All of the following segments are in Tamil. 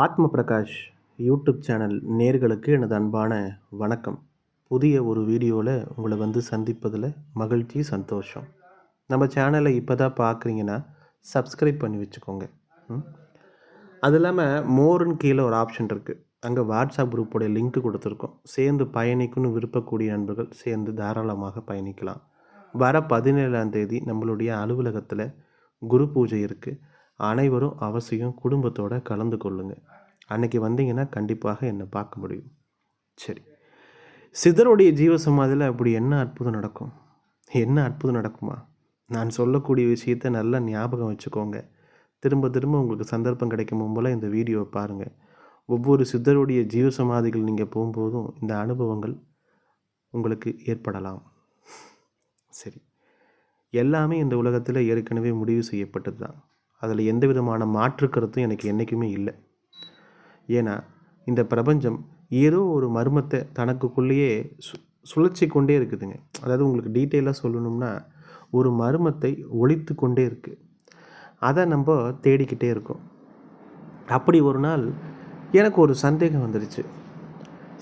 ஆத்ம பிரகாஷ் யூடியூப் சேனல் நேர்களுக்கு எனது அன்பான வணக்கம். புதிய ஒரு வீடியோவில் உங்களை வந்து சந்திப்பதில் மகிழ்ச்சி சந்தோஷம். நம்ம சேனலை இப்போ தான் பார்க்குறீங்கன்னா சப்ஸ்கிரைப் பண்ணி வச்சுக்கோங்க. அது இல்லாமல் மோர்னு கீழே ஒரு ஆப்ஷன் இருக்குது அங்கே வாட்ஸ்அப் குரூப்போடைய லிங்க் கொடுத்துருக்கோம். சேர்ந்து பயணிக்கணும்னு விருப்பக்கூடிய நண்பர்கள் சேர்ந்து தாராளமாக பயணிக்கலாம். வர பதினேழாம் தேதி நம்மளுடைய அலுவலகத்தில் குரு பூஜை இருக்குது அனைவரும் அவசியம் குடும்பத்தோடு கலந்து கொள்ளுங்க. அன்னைக்கு வந்தீங்கன்னா கண்டிப்பாக என்னை பார்க்க முடியும். சரி. சிதறுடைய ஜீவசமாதியில் அப்படி என்ன அற்புதம் நடக்கும்? என்ன அற்புதம் நடக்குமா? நான் சொல்லக்கூடிய விஷயத்தை நல்லா ஞாபகம் வச்சுக்கோங்க. திரும்ப திரும்ப உங்களுக்கு சந்தர்ப்பம் கிடைக்கும் போல இந்த வீடியோவை பாருங்கள் ஒவ்வொரு சித்தருடைய ஜீவசமாதிகள் நீங்கள் போகும்போதும் இந்த அனுபவங்கள் உங்களுக்கு ஏற்படலாம். சரி. எல்லாமே இந்த உலகத்தில் ஏற்கனவே முடிவு செய்யப்பட்டது தான் அதில் எந்த விதமான மாற்று கருத்தும் எனக்கு என்றைக்குமே இல்லை. ஏன்னா இந்த பிரபஞ்சம் ஏதோ ஒரு மர்மத்தை தனக்குள்ளேயே சு சுழற்சி கொண்டே இருக்குதுங்க. அதாவது உங்களுக்கு டீட்டெயிலாக சொல்லணும்னா ஒரு மர்மத்தை ஒழித்து கொண்டே இருக்குது அதை நம்ம தேடிக்கிட்டே இருக்கோம். அப்படி ஒரு நாள் எனக்கு ஒரு சந்தேகம் வந்துடுச்சு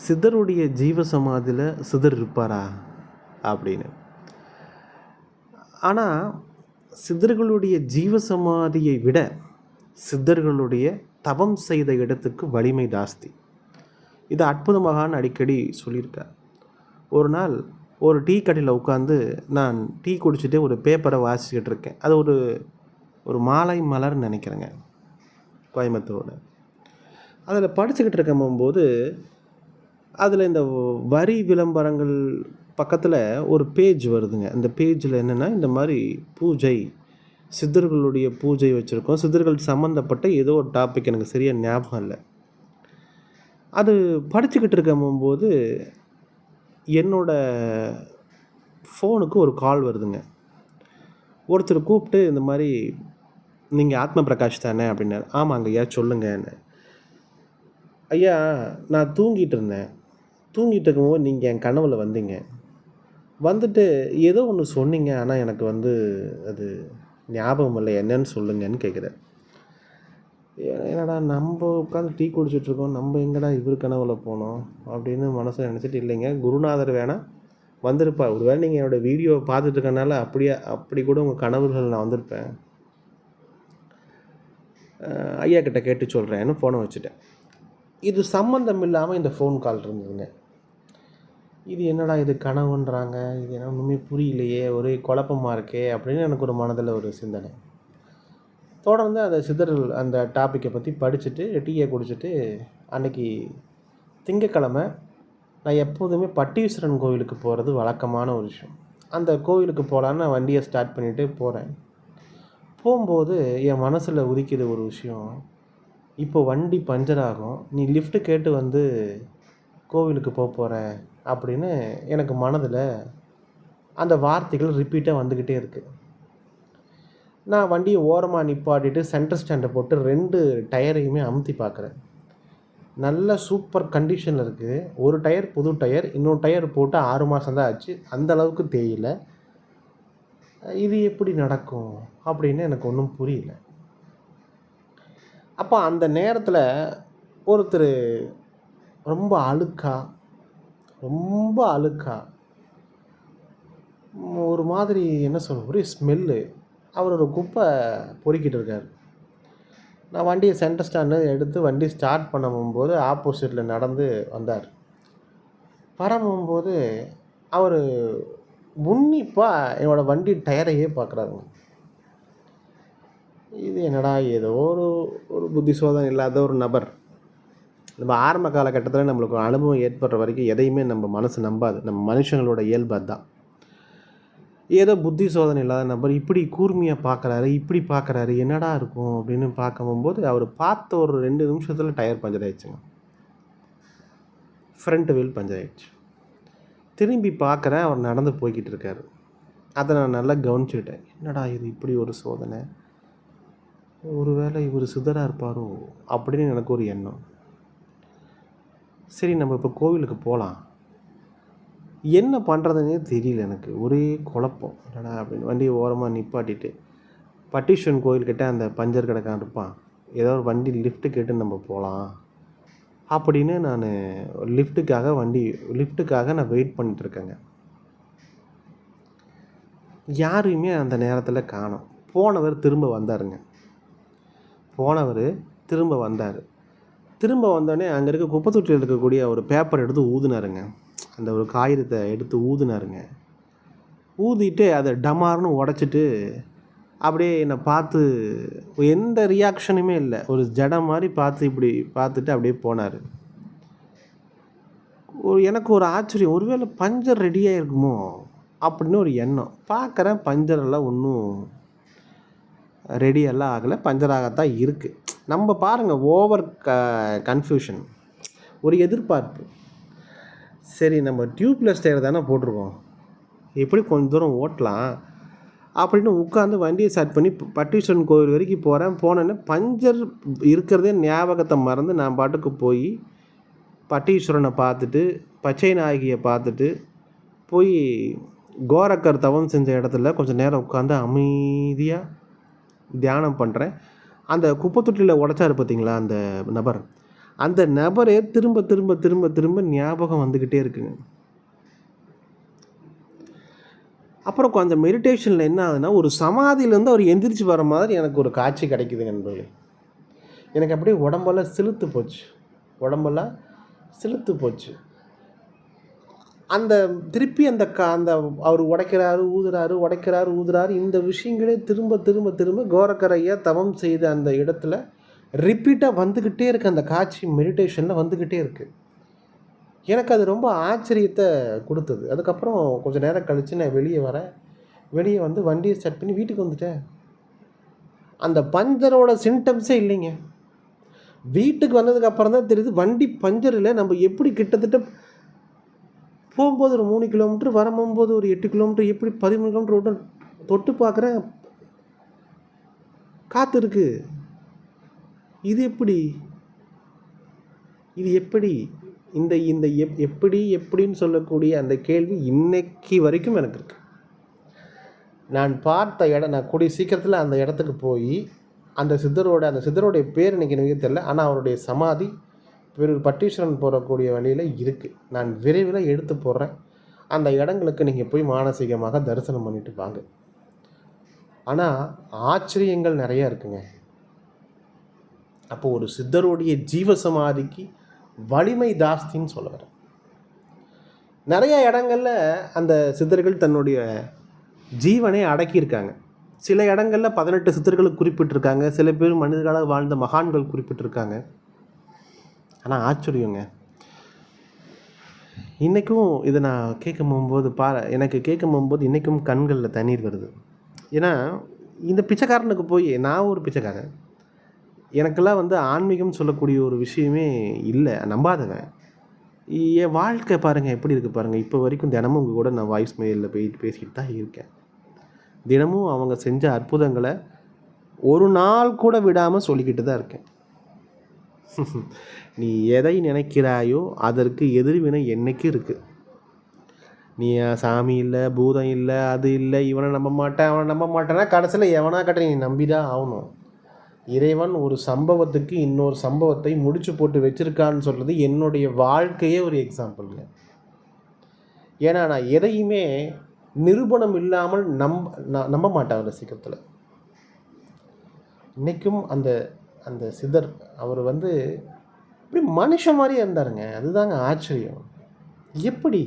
சித்தருடைய ஜீவசமாதியில் சிதர் இருப்பாரா? அப்படின்னு. ஆனால் சித்தர்களுடைய ஜீவசமாதியை விட சித்தர்களுடைய தவம் செய்த இடத்துக்கு வலிமை ஜாஸ்தி. இது அற்புதமாகான்னு அடிக்கடி சொல்லியிருக்கார். ஒரு நாள் ஒரு டீ கடையில் உட்காந்து நான் டீ குடிச்சிட்டு ஒரு பேப்பரை வாசிச்சுக்கிட்டு இருக்கேன். அது ஒரு ஒரு மாலை மலர்னு நினைக்கிறேங்க கோயம்புத்தூரோட. அதில் படிச்சுக்கிட்டு இருக்கும்போது அதில் இந்த வரி விளம்பரங்கள் பக்கத்தில் ஒரு பேஜ் வருதுங்க. அந்த பேஜில் என்னென்னா இந்த மாதிரி பூஜை சித்தர்களுடைய பூஜை வச்சுருக்கோம். சித்தர்கள் சம்மந்தப்பட்ட ஏதோ ஒரு டாபிக் எனக்கு சரியாக ஞாபகம் இல்லை. அது படிச்சுக்கிட்டு இருக்கும்போது என்னோட ஃபோனுக்கு ஒரு கால் வருதுங்க. ஒருத்தர் கூப்பிட்டு இந்த மாதிரி நீங்கள் ஆத்ம பிரகாஷ் தானே? அப்படின்னாரு. ஆமாங்க ஐயா சொல்லுங்கன்னு. ஐயா நான் தூங்கிட்டு இருந்தேன். தூங்கிட்டு இருக்கும்போது நீங்கள் என் கனவில் வந்தீங்க. வந்துட்டு ஏதோ ஒன்று சொன்னீங்க ஆனால் எனக்கு வந்து அது ஞாபகம் இல்லை. என்னன்னு சொல்லுங்கன்னு கேட்குறேன் என்னடா நம்ம உட்காந்து டீ குடிச்சிட்ருக்கோம் நம்ம எங்கடா இவர் கனவுல போனோம் அப்படின்னு மனசில் நினச்சிட்டு இல்லைங்க. குருநாதர் வேணால் வந்திருப்பா. ஒருவேளை நீங்கள் என்னோடய வீடியோவை பார்த்துட்ருக்கனால அப்படியே அப்படி கூட உங்கள் கனவுகள் நான் வந்திருப்பேன். ஐயா கிட்ட கேட்டு சொல்கிறேன்னு ஃபோனை வச்சுட்டேன். இது சம்மந்தம் இல்லாமல் இந்த ஃபோன் கால் இருந்ததுங்க. இது என்னடா இது கனவுன்றாங்க. இது என்ன ஒன்றுமே புரியலையே. ஒரே குழப்பமாக இருக்கே அப்படின்னு எனக்கு ஒரு மனதில் ஒரு சிந்தனை. தொடர்ந்து அந்த சிதறல் அந்த டாப்பிக்கை பற்றி படிச்சுட்டு டீயை குடிச்சிட்டு அன்னைக்கு திங்கக்கிழமை நான் எப்போதுமே பட்டீஸ்வரன் கோவிலுக்கு போகிறது வழக்கமான ஒரு விஷயம். அந்த கோவிலுக்கு போகலான்னு நான் வண்டியை ஸ்டார்ட் பண்ணிவிட்டு போகிறேன் போகும்போது என் மனசில் உதிக்கிற ஒரு விஷயம் இப்போ வண்டி பஞ்சர் ஆகும். நீ லிஃப்ட்டு கேட்டு வந்து கோவிலுக்கு போக போகிற அப்படின்னு எனக்கு மனதில் அந்த வார்த்தைகள் ரிப்பீட்டாக வந்துக்கிட்டே இருக்குது நான் வண்டியை ஓரமாக நிப்பாட்டிட்டு சென்டர் ஸ்டாண்டை போட்டு ரெண்டு டயரையுமே அமுத்தி பார்க்குறேன் நல்ல சூப்பர் கண்டிஷனில் இருக்குது ஒரு டயர் புது டயர் இன்னொரு டயர் போட்டு ஆறு மாதம் தான் ஆச்சு. அந்த அளவுக்கு இது எப்படி நடக்கும் அப்படின்னு எனக்கு ஒன்றும் புரியல. அப்போ அந்த நேரத்தில் ஒருத்தர் ரொம்ப அழுக்காக ரொம்ப அழுக்கா. ஒரு மாதிரி என்ன சொல்ல ஒரே ஸ்மெல்லு. அவர் ஒரு குப்பை பொறுக்கிட்டு இருக்கார். நான் வண்டியை சென்டர் ஸ்டாண்டு எடுத்து வண்டி ஸ்டார்ட் பண்ணும்போது ஆப்போசிட்டில் நடந்து வந்தார். வரும்போது அவர் உன்னிப்பாக என்னோடய வண்டி டயரையே பார்க்குறாருங்க இது என்னடா ஏதோ ஒரு ஒரு புத்தி சோதனை இல்லாத ஒரு நபர். நம்ம ஆரம்ப காலகட்டத்தில் நம்மளுக்கு ஒரு அனுபவம் ஏற்படுற வரைக்கும் எதையுமே நம்ம மனசு நம்பாது. நம்ம மனுஷங்களோட இயல்பு அதுதான் ஏதோ புத்தி சோதனை இல்லாத நபர் இப்படி கூர்மையாக பார்க்குறாரு இப்படி பார்க்குறாரு என்னடா இருக்கும் அப்படின்னு பார்க்கும்போது அவர் பார்த்த ஒரு ரெண்டு நிமிஷத்தில் டயர் பஞ்சர் ஆயிடுச்சுங்க ஃப்ரண்ட் வீல் பஞ்சர் ஆயிடுச்சு திரும்பி பார்க்குறேன் அவர் நடந்து போய்கிட்டு இருக்காரு. அதை நான் நல்லா கவனிச்சுக்கிட்டேன். என்னடா இது இப்படி ஒரு சோதனை? ஒருவேளை இவர் சிதறாக இருப்பாரோ? அப்படின்னு எனக்கு ஒரு எண்ணம். சரி நம்ம இப்போ கோவிலுக்கு போகலாம் என்ன பண்ணுறதுனே தெரியல எனக்கு. ஒரே குழப்பம். என்னடா அப்படின்னு. வண்டியை ஓரமாக நிப்பாட்டிட்டு பட்டீஸ்வரன் கோயில்கிட்ட அந்த பஞ்சர் கடைக்காரன் இருப்பான். ஏதோ ஒரு வண்டி லிஃப்ட்டு கேட்டு நம்ம போகலாம் அப்படின்னு நான் லிஃப்ட்டுக்காக வண்டி லிஃப்ட்டுக்காக நான் வெயிட் பண்ணிகிட்ருக்கேங்க யாரையுமே அந்த நேரத்தில் காணும். போனவர் திரும்ப வந்தாருங்க. போனவர் திரும்ப வந்தார். திரும்ப வந்தோடனே அங்கே இருக்க குப்பை தொட்டியில் இருக்கக்கூடிய ஒரு பேப்பர் எடுத்து ஊதுனாருங்க. அந்த ஒரு காகிதத்தை எடுத்து ஊதுனாருங்க. ஊதிட்டு அதை டமார்னு உடச்சிட்டு அப்படியே என்னை பார்த்து எந்த ரியாக்ஷனுமே இல்லை. ஒரு ஜடம் மாதிரி பார்த்து இப்படி பார்த்துட்டு அப்படியே போனார். ஒரு எனக்கு ஒரு ஆச்சரியம். ஒருவேளை பஞ்சர் ரெடியாக இருக்குமோ அப்படின்னு ஒரு எண்ணம். பார்க்குறேன் பஞ்சரெல்லாம் ஒன்றும் ரெடியெல்லாம் ஆகலை. பஞ்சராகத்தான் இருக்குது நம்ம பாருங்கள் ஓவர் க கன்ஃபியூஷன் ஒரு எதிர்பார்ப்பு. சரி நம்ம டியூப்லெஸ் டயர் தானே போட்டிருக்கோம். எப்படி கொஞ்சம் தூரம் ஓட்டலாம்? அப்படின்னு உட்காந்து வண்டியை ஸ்டார்ட் பண்ணி பட்டீஸ்வரன் கோவில் வரைக்கும் போகிறேன் போனோன்னே பஞ்சர் இருக்கிறதே ஞாபகத்தை மறந்து நான் பாட்டுக்கு போய் பட்டீஸ்வரனை பார்த்துட்டு பச்சை நாயகியை பார்த்துட்டு போய் கோரக்கர் தவம் செஞ்ச இடத்துல கொஞ்சம் நேரம் உட்காந்து அமைதியாக தியானம் பண்ணுறேன் அந்த குப்பை தொட்டியில் உடச்சாரு பார்த்தீங்களா அந்த நபர். அந்த நபரே திரும்ப திரும்ப திரும்ப திரும்ப ஞாபகம் வந்துக்கிட்டே இருக்குங்க. அப்புறம் கொஞ்சம் மெடிடேஷனில் என்ன ஆகுதுன்னா ஒரு சமாதியிலேருந்து அவர் எந்திரிச்சு வர மாதிரி எனக்கு ஒரு காட்சி கிடைக்குது நண்பர்களே. எனக்கு அப்படியே உடம்பெல்லாம் சிலுத்து போச்சு. உடம்பெல்லாம் சிலுத்து போச்சு. அந்த திருப்பி அந்த க அந்த அவர் உடைக்கிறாரு ஊதுறாரு உடைக்கிறாரு ஊதுறாரு இந்த விஷயங்களே திரும்ப திரும்ப திரும்ப கோரக்கரையை தவம் செய்த அந்த இடத்துல ரிப்பீட்டாக வந்துக்கிட்டே இருக்குது அந்த காட்சி மெடிடேஷனில் வந்துக்கிட்டே இருக்குது எனக்கு அது ரொம்ப ஆச்சரியத்தை கொடுத்தது. அதுக்கப்புறம் கொஞ்சம் நேரம் கழித்து நான் வெளியே வரேன். வெளியே வந்து வண்டியை ஸ்டார்ட் பண்ணி வீட்டுக்கு வந்துட்டேன். அந்த பஞ்சரோட சிம்டம்ஸே இல்லைங்க. வீட்டுக்கு வந்ததுக்கப்புறம் தான் தெரியுது வண்டி பஞ்சரில் நம்ம எப்படி கிட்டத்தட்ட போகும்போது ஒரு மூணு கிலோமீட்டர் வரும்போது ஒரு எட்டு கிலோமீட்டர் எப்படி பதிமூணு கிலோமீட்டர் ஓட்டம் தொட்டு பார்க்குறேன் காற்று இருக்கு. இது எப்படி? இது எப்படி? இந்த இந்த எப் எப்படி எப்படின்னு சொல்லக்கூடிய அந்த கேள்வி இன்னைக்கு வரைக்கும் எனக்கு இருக்கு. நான் பார்த்த இடம் நான் கூடிய சீக்கிரத்தில் அந்த இடத்துக்கு போய் அந்த சித்தரோட அந்த சித்தருடைய பேர் எனக்கு எனக்கு தெரியல ஆனால் அவருடைய சமாதி பிறகு பட்டீஸ்வரன் போகக்கூடிய வழியில் இருக்குது நான் விரைவில் எடுத்து போடுறேன் அந்த இடங்களுக்கு நீங்கள் போய் மானசீகமாக தரிசனம் பண்ணிட்டு வாங்க. ஆனால் ஆச்சரியங்கள் நிறையா இருக்குங்க. அப்போ ஒரு சித்தருடைய ஜீவசமாதிக்கு வலிமை ஜாஸ்தின்னு சொல்ல வரேன். நிறைய இடங்களில் அந்த சித்தர்கள் தன்னுடைய ஜீவனை அடக்கியிருக்காங்க. சில இடங்களில் பதினெட்டு சித்தர்கள் குறிப்பிட்டிருக்காங்க. சில பேர் மனிதர்களாக வாழ்ந்த மகான்கள் குறிப்பிட்டிருக்காங்க. ஆனால் ஆச்சரியங்க. இன்றைக்கும் இதை நான் கேட்கும் போகும்போது பா எனக்கு கேட்கும் போகும்போது இன்றைக்கும் கண்களில் தண்ணீர் வருது. ஏன்னா இந்த பிச்சைக்காரனுக்கு போய் நான் ஒரு பிச்சைக்காரன். எனக்கெல்லாம் வந்து ஆன்மீகம் சொல்லக்கூடிய ஒரு விஷயமே இல்லை நம்பாதவன். என் வாழ்க்கை பாருங்கள் எப்படி இருக்குது பாருங்கள் இப்போ வரைக்கும் தினமும் உங்கள் கூட நான் வாய்ஸ் மெயிலில் போயிட்டு பேசிக்கிட்டு தான் இருக்கேன். தினமும் அவங்க செஞ்ச அற்புதங்களை ஒரு நாள் கூட விடாமல் சொல்லிக்கிட்டு தான் இருக்கேன். நீ எதை நினைக்கிறாயோ அதற்கு எதிர்வினை என்னைக்கு இருக்குது நீ சாமி இல்லை பூதம் இல்லை அது இல்லை இவனை நம்ப மாட்டேன் அவனை நம்ப மாட்டேன்னா கடைசியில் எவனா கட்ட நீ நம்பி தான் ஆகணும். இறைவன் ஒரு சம்பவத்துக்கு இன்னொரு சம்பவத்தை முடிச்சு போட்டு வச்சுருக்கான்னு சொல்கிறது என்னுடைய வாழ்க்கையே ஒரு எக்ஸாம்பிளுங்க ஏன்னா நான் எதையுமே நிரூபணம் இல்லாமல் நம்ப நம்ப மாட்டேன் ரசிக்கத்தில் இன்றைக்கும் அந்த அந்த சித்தர் அவர் வந்து இப்படி மனுஷன் மாதிரியே இருந்தாருங்க. அதுதாங்க ஆச்சரியம். எப்படி?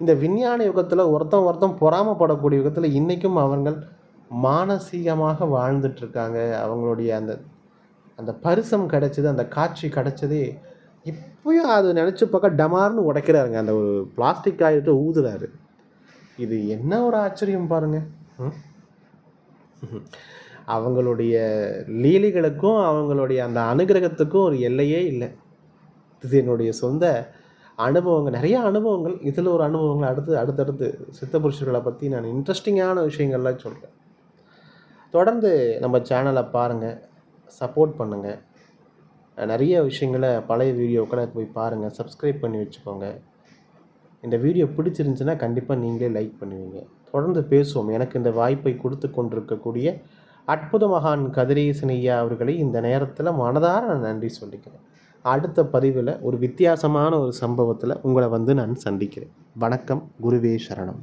இந்த விஞ்ஞான யுகத்தில் ஒருத்தன் ஒருத்தன் பொறாமப்படக்கூடிய யுகத்தில் இன்றைக்கும் அவர்கள் மானசீகமாக வாழ்ந்துட்டுருக்காங்க அவங்களுடைய அந்த அந்த பரிசம் கிடச்சது அந்த காட்சி கிடச்சதே இப்போயும் அது நினச்சி பார்க்க டமார்னு உடைக்கிறாருங்க. அந்த ஒரு பிளாஸ்டிக் ஆகிட்டு ஊதுறாரு. இது என்ன ஒரு ஆச்சரியம் பாருங்கள் அவங்களுடைய லீலைகளுக்கும் அவங்களுடைய அந்த அனுகிரகத்துக்கும் ஒரு எல்லையே இல்லை. இது என்னுடைய சொந்த அனுபவங்கள். நிறைய அனுபவங்கள். இதில் ஒரு அனுபவங்கள் அடுத்து அடுத்தடுத்து சித்த புருஷர்களை பற்றி நான் இன்ட்ரெஸ்டிங்கான விஷயங்கள்லாம் சொல்கிறேன் தொடர்ந்து நம்ம சேனலை பாருங்கள் சப்போர்ட் பண்ணுங்கள் நிறைய விஷயங்களை பழைய வீடியோக்களை போய் பாருங்கள் சப்ஸ்கிரைப் பண்ணி வச்சுக்கோங்க. இந்த வீடியோ பிடிச்சிருந்துச்சுன்னா கண்டிப்பாக நீங்களே லைக் பண்ணுவீங்க. தொடர்ந்து பேசுவோம். எனக்கு இந்த வாய்ப்பை கொடுத்து கொண்டிருக்கக்கூடிய அற்புத மகான் கதிரேசன் ஐயா அவர்களை இந்த நேரத்தில் மனதார நான் நன்றி சொல்லிக்கிறேன். அடுத்த பதிவில் ஒரு வித்தியாசமான ஒரு சம்பவத்தில் உங்களை வந்து நான் சந்திக்கிறேன். வணக்கம் குருவே சரணம்.